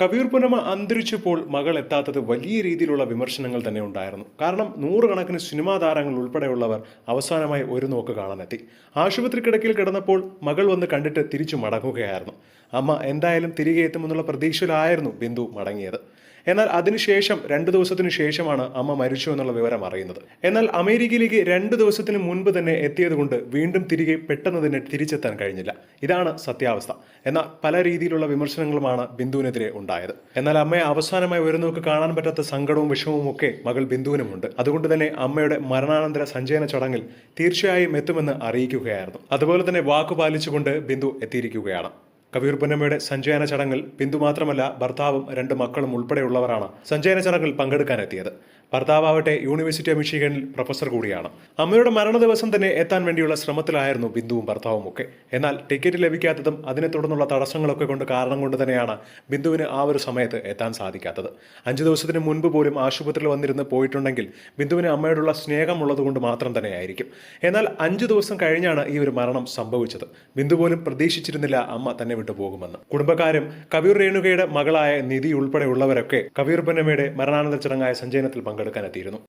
കബീർ പുനമ അന്തരിച്ചപ്പോൾ മകൾ എത്താത്തത് വലിയ രീതിയിലുള്ള വിമർശനങ്ങൾ തന്നെ ഉണ്ടായിരുന്നു. കാരണം നൂറുകണക്കിന് സിനിമാ താരങ്ങൾ ഉൾപ്പെടെയുള്ളവർ അവസാനമായി ഒരു നോക്ക് കാണാനെത്തി. ആശുപത്രി കിടക്കയിൽ കിടന്നപ്പോൾ മകൾ വന്ന് കണ്ടിട്ട് തിരിച്ചു മടങ്ങുകയായിരുന്നു. അമ്മ എന്തായാലും തിരികെ എത്തുമെന്നുള്ള പ്രതീക്ഷയിലായിരുന്നു ബിന്ദു മടങ്ങിയത്. എന്നാൽ അതിനുശേഷം രണ്ടു ദിവസത്തിനു ശേഷമാണ് അമ്മ മരിച്ചു എന്നുള്ള വിവരം അറിയുന്നത്. എന്നാൽ അമേരിക്കയിലേക്ക് രണ്ട് ദിവസത്തിന് മുൻപ് തന്നെ എത്തിയതുകൊണ്ട് വീണ്ടും തിരികെ പെട്ടെന്ന് തന്നെ തിരിച്ചെത്താൻ കഴിഞ്ഞില്ല. ഇതാണ് സത്യാവസ്ഥ. എന്നാൽ പല രീതിയിലുള്ള വിമർശനങ്ങളുമാണ് ബിന്ദുവിനെതിരെ ഉണ്ടായത്. എന്നാൽ അമ്മയെ അവസാനമായി ഒരു നോക്ക് കാണാൻ പറ്റാത്ത സങ്കടവും വിഷമവും ഒക്കെ മകൾ ബിന്ദുവിനുമുണ്ട്. അതുകൊണ്ട് തന്നെ അമ്മയുടെ മരണാനന്തര സഞ്ചയന ചടങ്ങിൽ തീർച്ചയായും എത്തുമെന്ന് അറിയിക്കുകയായിരുന്നു. അതുപോലെ തന്നെ വാക്കു പാലിച്ചുകൊണ്ട് ബിന്ദു എത്തിയിരിക്കുകയാണ്. കബീർ പുന്നമ്മയുടെ സഞ്ചയന ചടങ്ങിൽ ബിന്ദു മാത്രമല്ല ഭർത്താവും രണ്ട് മക്കളും ഉൾപ്പെടെയുള്ളവരാണ് സഞ്ചയന ചടങ്ങിൽ പങ്കെടുക്കാനെത്തിയത്. ഭർത്താവട്ടെ യൂണിവേഴ്സിറ്റി ഓഫ് മിഷിഗണിൽ പ്രൊഫസർ കൂടിയാണ്. അമ്മയുടെ മരണ ദിവസം തന്നെ എത്താൻ വേണ്ടിയുള്ള ശ്രമത്തിലായിരുന്നു ബിന്ദുവും ഭർത്താവും ഒക്കെ. എന്നാൽ ടിക്കറ്റ് ലഭിക്കാത്തതും അതിനെ തുടർന്നുള്ള തടസ്സങ്ങളൊക്കെ കൊണ്ട് കാരണം കൊണ്ട് തന്നെയാണ് ബിന്ദുവിന് ആ ഒരു സമയത്ത് എത്താൻ സാധിക്കാത്തത്. അഞ്ചു ദിവസത്തിന് മുൻപ് പോലും ആശുപത്രിയിൽ വന്നിരുന്ന് പോയിട്ടുണ്ടെങ്കിൽ ബിന്ദുവിന് അമ്മയോടുള്ള സ്നേഹമുള്ളത് കൊണ്ട് മാത്രം തന്നെയായിരിക്കും. എന്നാൽ അഞ്ചു ദിവസം കഴിഞ്ഞാണ് ഈ ഒരു മരണം സംഭവിച്ചത്. ബിന്ദു പോലും പ്രതീക്ഷിച്ചിരുന്നില്ല അമ്മ തന്നെ വിട്ടു പോകുമെന്ന്. കുടുംബക്കാരും കബീർ രേണുകയുടെ മകളായ നിധി ഉൾപ്പെടെയുള്ളവരൊക്കെ കബീർ പൊന്നമ്മയുടെ മരണാനന്തര ചടങ്ങായ സഞ്ചയനത്തിൽ പങ്കെടുക്കാനെത്തിയിരുന്നു.